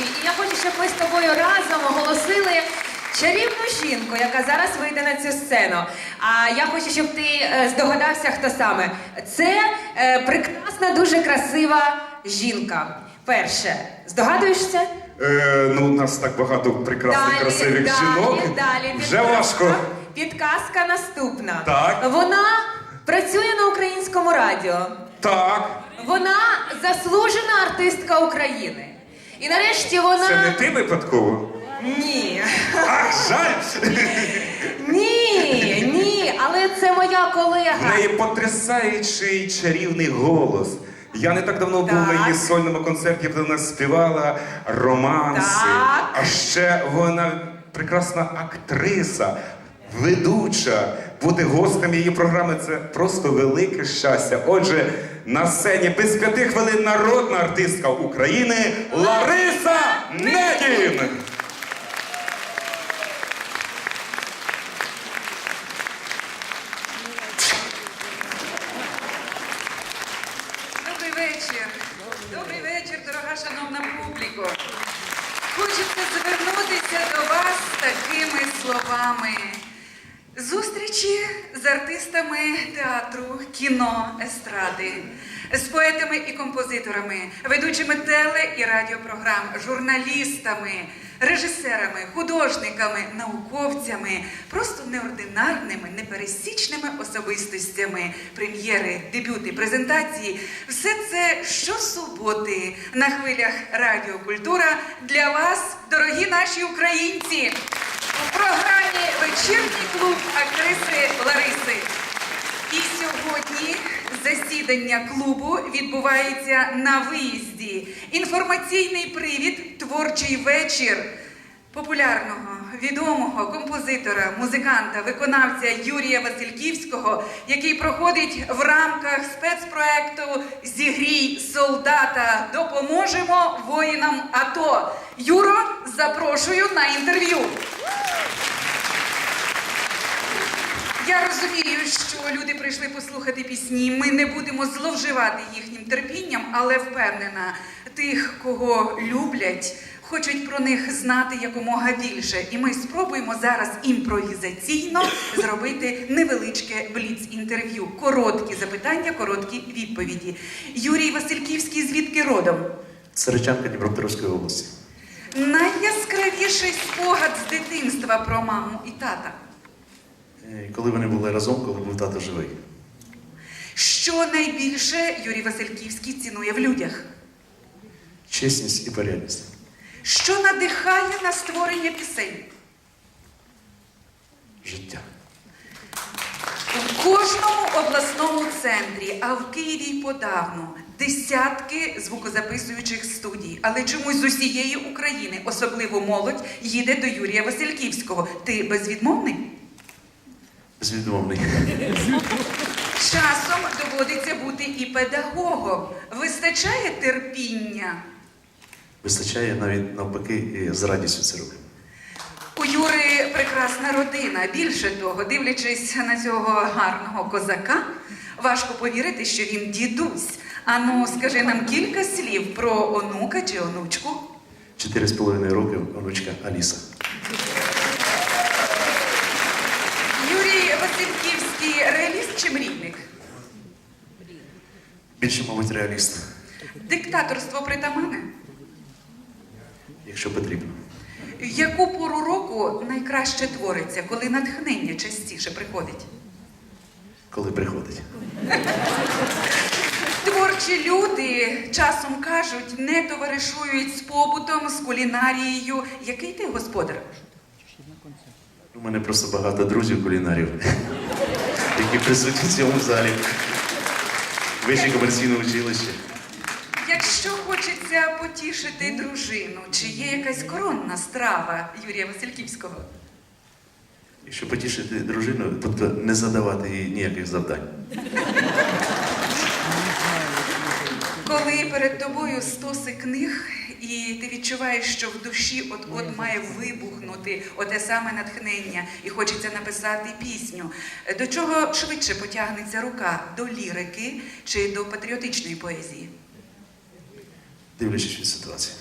ведучий, і я хочу, щоб ми з тобою разом оголосили чарівну жінку, яка зараз вийде на цю сцену. А я хочу, щоб ти е, здогадався, хто саме. Це е, прекрасна, дуже красива жінка. Перше, здогадуєшся? Е, ну, у нас так багато прекрасних, красивих далі, жінок. Далі, Вже підказка. важко. Підказка наступна. Так. Вона працює на українському радіо. Так, Вона заслужена артистка України. І нарешті вона. це не ти випадково. Ні. Ах, жаль! Ні, ні, але це моя колега. В неї потрясаючий чарівний голос. Я не так давно був на її сольному концерті, де вона співала романси. Так. А ще вона прекрасна актриса, ведуча. Бути гостем її програми це просто велике щастя. Отже, на сцені без п'яти хвилин народна артистка України Лариса Недін. Добрий вечір. Добрий вечір, дорога шановна публіко. Хочеться звернутися до вас такими словами. Зустрічі з артистами театру, кіно, естради, з поетами і композиторами, ведучими теле і радіопрограм, журналістами, режисерами, художниками, науковцями, просто неординарними, непересічними особистостями, прем'єри, дебюти, презентації. Все це щосуботи на хвилях Радіокультура для вас, дорогі наші українці, у програмі Вечірній клуб актриси Лариси. І сьогодні засідання клубу відбувається на виїзді. Інформаційний привід Творчий вечір популярного, відомого композитора, музиканта, виконавця Юрія Васильківського, який проходить в рамках спецпроекту Зігрій солдата. Допоможемо воїнам АТО. Юро, запрошую на інтерв'ю. Я розумію, що люди прийшли послухати пісні. Ми не будемо зловживати їхнім терпінням, але впевнена, тих, кого люблять, хочуть про них знати якомога більше. І ми спробуємо зараз імпровізаційно зробити невеличке бліц-інтерв'ю. Короткі запитання, короткі відповіді. Юрій Васильківський звідки родом? Саричанка Дніпропетровської області. Найяскравіший спогад з дитинства про маму і тата. Е, Коли вони були разом, коли був тато живий. Що найбільше Юрій Васильківський цінує в людях? Чесність і порядність. Що надихає на створення пісень? Життя. В кожному обласному центрі, а в Києві й подавно, десятки звукозаписуючих студій. Але чомусь з усієї України, особливо молодь, їде до Юрія Васильківського. Ти безвідмовний? Безвідмовний. Часом доводиться бути і педагогом. Вистачає терпіння. Вистачає навіть навпаки і з радістю це робимо. У Юри прекрасна родина. Більше того, дивлячись на цього гарного козака, важко повірити, що він дідусь. Ану, скажи нам кілька слів про онука чи онучку. Чотири з половиною років онучка Аліса. Юрій реаліст чи мрійник? Більше, мабуть, реаліст, Диктаторство притамане. якщо потрібно. В яку пору року найкраще твориться, коли натхнення частіше приходить? Коли приходить. Творчі люди часом кажуть, не товаришують з побутом, з кулінарією. Який ти господар? У мене просто багато друзів кулінарів, які присутні в цьому залі. Вище комерційне училище. Якщо хочеться потішити дружину, чи є якась коронна страва Юрія Васильківського? Якщо потішити дружину, тобто не задавати їй ніяких завдань. Коли перед тобою стоси книг, і ти відчуваєш, що в душі от-от має вибухнути оте саме натхнення, і хочеться написати пісню. До чого швидше потягнеться рука? До лірики чи до патріотичної поезії? Дивлячись від ситуації.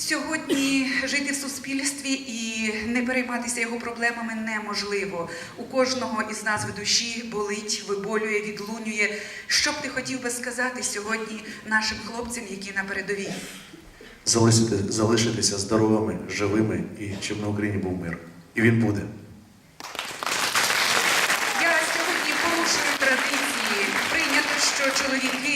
Сьогодні жити в суспільстві і не перейматися його проблемами неможливо. У кожного із нас в душі болить, виболює, відлунює. Що б ти хотів би сказати сьогодні нашим хлопцям, які на передовій? Залишити, залишитися здоровими, живими і щоб на Україні був мир. І він буде.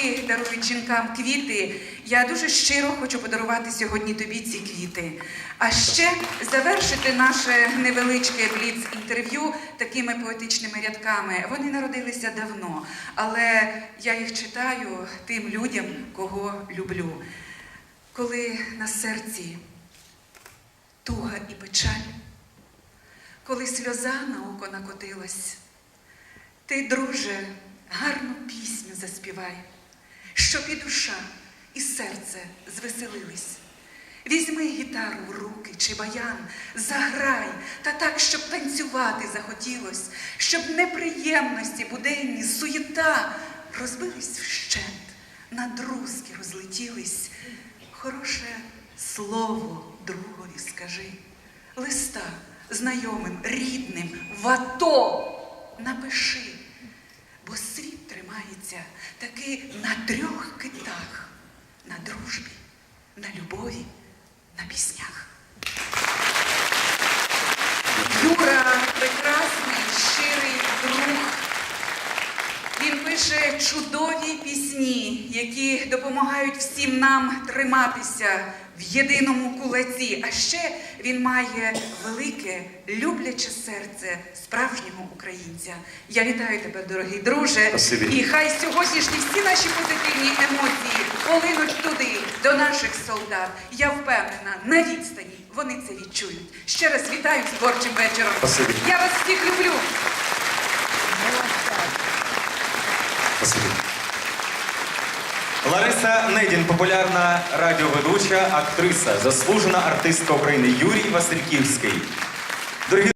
Чоловіки дарують жінкам квіти. Я дуже щиро хочу подарувати сьогодні тобі ці квіти. А ще завершити наше невеличке бліц-інтерв'ю такими поетичними рядками. Вони народилися давно, але я їх читаю тим людям, кого люблю. Коли на серці туга і печаль, коли сльоза на око накотилась. Ти, друже, гарну пісню заспівай, щоб і душа, і серце звеселились. Візьми гітару в руки чи баян, заграй, та так, щоб танцювати захотілось, щоб неприємності, буденні, суєта розбились вщент, на друзки розлетілись. Хороше слово другові скажи, листа знайомим, рідним, в АТО напиши, таки на трьох китах: на дружбі, на любові, на піснях. Юра прекрасний, щирий друг. Він пише чудові пісні, які допомагають всім нам триматися в єдиному кулаці. А ще він має велике, любляче серце справжнього українця. Я вітаю тебе, дорогий друже. Спасибі. І хай сьогоднішні всі наші позитивні емоції полинуть туди, до наших солдат. Я впевнена, на відстані вони це відчують. Ще раз вітаю з творчим вечором. Спасибі. Я вас всіх люблю. Спасибі. Лариса Недін, популярна радіоведуча, актриса, заслужена артистка України Юрій Васильківський. Дорогі